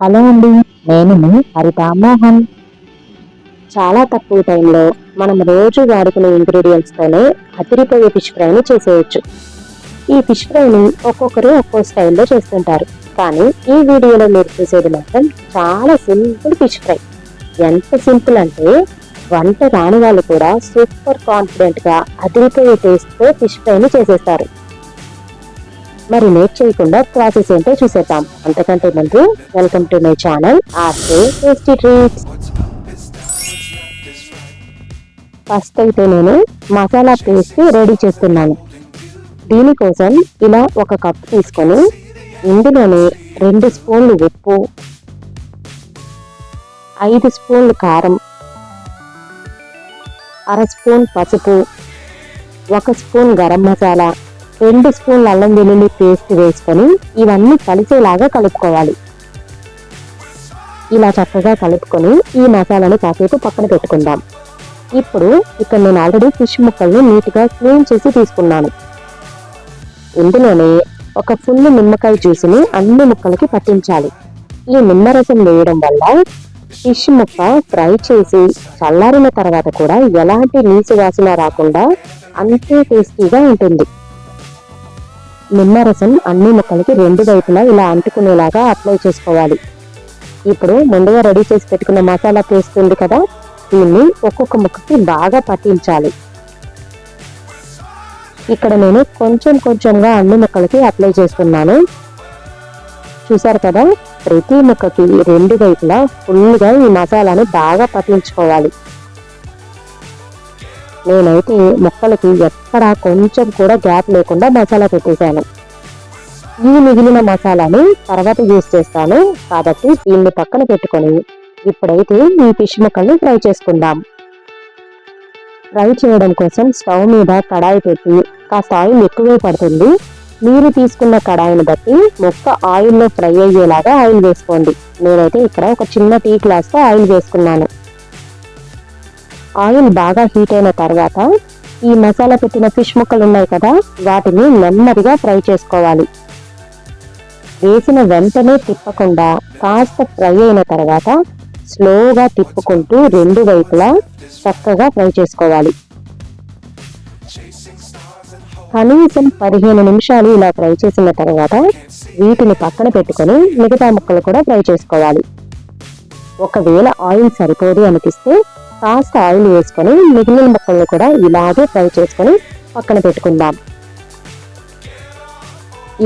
Hello అండి నేను మీ హరిత మోహన్. చాలా తక్కువ టైంలో మనం రోజు వాడుకునే ఇంగ్రీడియంట్స్తోనే అతిరిపోయే అదిరిపోయే ఫిష్ ఫ్రైని చేసేయచ్చు. ఈ ఫిష్ ఫ్రైని ఒక్కొక్కరు ఒక్కో స్టైల్లో చేస్తుంటారు. కానీ ఈ వీడియోలో మీరు చూసేది మాత్రం చాలా సింపుల్ ఫిష్ ఫ్రై ఎంత సింపుల్ అంటే వంట రాని వాళ్ళు కూడా సూపర్ కాన్ఫిడెంట్గా అతిరిపోయే అదిరిపోయే ఫిష్ ఫ్రైని చేసేస్తారు. మరి లేట్ చేయకుండా ప్రాసెస్ ఏంటో చూసేద్దాం. అంతకంటే ముందు welcome to my channel RK tasty treats. First అయితే నేను మసాలా పేస్ట్ రెడీ చేస్తున్నాను. దీనికోసం ఇలా ఒక కప్ తీసుకొని ఇందులోనే రెండు స్పూన్లు ఉప్పు ఐదు స్పూన్లు కారం అర స్పూన్ పసుపు ఒక స్పూన్ గరం మసాలా రెండు స్పూన్ల అల్లం వెల్లుల్లి పేస్ట్ వేసుకొని ఇవన్నీ కలిసేలాగా కలుపుకోవాలి. ఇలా చక్కగా కలుపుకొని ఈ మసాలాను కాసేపు పక్కన పెట్టుకుందాం. ఇప్పుడు ఇక్కడ నేను ఆల్రెడీ ఫిష్ ముక్కల్ని నీట్గా క్లీన్ చేసి తీసుకున్నాను. ఇందులోనే ఒక ఫుల్ నిమ్మకాయ జ్యూస్ని అన్ని ముక్కలకి పట్టించాలి. ఈ నిమ్మరసం వేయడం వల్ల ఫిష్ ముక్క ఫ్రై చేసి చల్లారిన తర్వాత కూడా ఎలాంటి నీసు వాసన రాకుండా అంతే టేస్టీగా ఉంటుంది. నిమ్మరసం అన్ని ముక్కలకి రెండు వైపులా ఇలా అంటుకునేలాగా అప్లై చేసుకోవాలి. ఇప్పుడు ముందుగా రెడీ చేసి పెట్టుకున్న మసాలా పేస్ట్ ఉంది కదా దీన్ని ఒక్కొక్క ముక్కకి బాగా పట్టించాలి. ఇక్కడ నేను కొంచెం కొంచెంగా అన్ని ముక్కలకి అప్లై చేస్తున్నాను. చూసారు కదా ప్రతి ముక్కకి రెండు వైపులా ఫుల్గా ఈ మసాలాని బాగా పట్టించుకోవాలి. నేనైతే మొక్కలకి ఎక్కడ కొంచెం కూడా గ్యాప్ లేకుండా మసాలా పెట్టేశాను. ఈ మిగిలిన మసాలాని తర్వాత యూస్ చేస్తాను. కాబట్టి దీన్ని పక్కన పెట్టుకొని ఇప్పుడైతే ఈ ఫిష్ ముక్కల్ని ఫ్రై చేసుకుందాం. ఫ్రై చేయడం కోసం స్టవ్ మీద కడాయి పెట్టి కాస్త ఆయిల్ ఎక్కువే పడుతుంది. మీరు తీసుకున్న కడాయిని బట్టి మొక్క ఆయిల్లో ఫ్రై అయ్యేలాగా ఆయిల్ వేసుకోండి. నేనైతే ఇక్కడ ఒక చిన్న టీ గ్లాస్తో ఆయిల్ వేసుకున్నాను. ఆయిల్ బాగా హీట్ అయిన తర్వాత ఈ మసాలా పెట్టిన ఫిష్ ముక్కలు ఉన్నాయి కదా వాటిని నెమ్మదిగా ఫ్రై చేసుకోవాలి. వేసిన వెంటనే తిప్పకుండా కాస్త ఫ్రై అయిన తర్వాత స్లోగా తిప్పుకుంటూ రెండు వైపులా చక్కగా ఫ్రై చేసుకోవాలి. కనీసం పదిహేను నిమిషాలు ఇలా ఫ్రై చేసిన తర్వాత వీటిని పక్కన పెట్టుకొని మిగతా ముక్కలు కూడా ఫ్రై చేసుకోవాలి. ఒకవేళ ఆయిల్ సరిపోదు అనిపిస్తే కాస్త ఆయిల్ వేసుకొని మిగిలిన ముక్కల్ని కూడా ఇలాగే ఫ్రై చేసుకొని పక్కన పెట్టుకుందాం.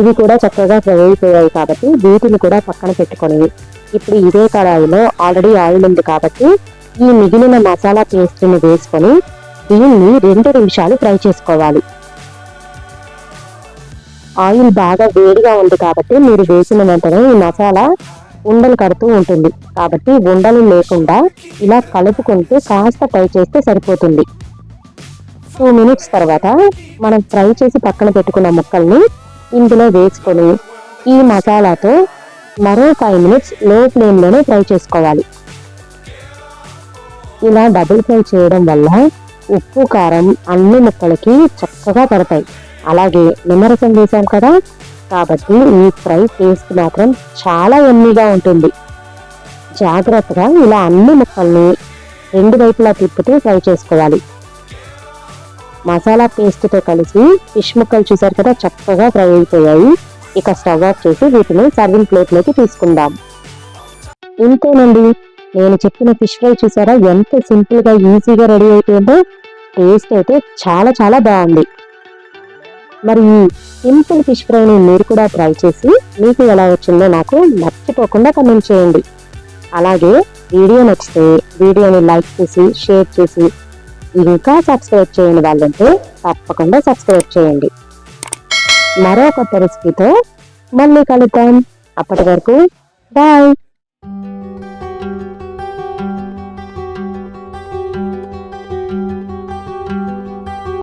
ఇవి కూడా చక్కగా ఫ్రై అయిపోయాయి కాబట్టి వీటిని కూడా పక్కన పెట్టుకొని ఇప్పుడు ఇదే కడాయిలో ఆల్రెడీ ఆయిల్ ఉంది కాబట్టి ఈ మిగిలిన మసాలా పేస్ట్ని వేసుకొని దీన్ని రెండు నిమిషాలు ఫ్రై చేసుకోవాలి. ఆయిల్ బాగా వేడిగా ఉంది కాబట్టి మీరు వేసిన వెంటనే ఈ మసాలా ఉండలు కడుతూ ఉంటుంది. కాబట్టి ఉండలు లేకుండా ఇలా కలుపుకుంటూ కాస్త ఫ్రై చేస్తే సరిపోతుంది. టూ మినిట్స్ తర్వాత మనం ఫ్రై చేసి పక్కన పెట్టుకున్న ముక్కల్ని ఇందులో వేసుకొని ఈ మసాలాతో మరో ఫైవ్ మినిట్స్లో ఫ్లేమ్లోనే ఫ్రై చేసుకోవాలి. ఇలా డబుల్ ఫ్రై చేయడం వల్ల ఉప్పు కారం అన్ని ముక్కలకి చక్కగా పడతాయి. అలాగే నిమ్మరసం వేసాం కదా కాబట్టి ఈ ఫ్రై టేస్ట్ మాత్రం చాలా ఎమ్మీగా ఉంటుంది. జాగ్రత్తగా ఇలా అన్ని ముక్కల్ని రెండు వైపులా తిప్పుతూ ఫ్రై చేసుకోవాలి. మసాలా పేస్ట్తో కలిసి ఫిష్ ముక్కలు చూసారు కదా చక్కగా ఫ్రై అయిపోయాయి. ఇక స్టవ్ ఆఫ్ చేసి వీటిని సర్వింగ్ ప్లేట్లోకి తీసుకుందాం. ఇంతేనండి నేను చెప్పిన ఫిష్ ఫ్రై చూసారా? ఎంత సింపుల్గా ఈజీగా రెడీ అయిపోయిందో టేస్ట్ అయితే చాలా చాలా బాగుంది. మరి ఈ సింపుల్ ఫిష్ ఫ్రైని మీరు కూడా ట్రై చేసి మీకు ఎలా వచ్చిందో నాకు మర్చిపోకుండా కమెంట్ చేయండి. అలాగే వీడియో నచ్చితే వీడియోని లైక్ చేసి షేర్ చేసి ఇంకా సబ్స్క్రైబ్ చేయని వాళ్ళంటే తప్పకుండా సబ్స్క్రైబ్ చేయండి. మరో కొత్త రెసిపీతో మళ్ళీ కలుద్దాం. అప్పటి వరకు బాయ్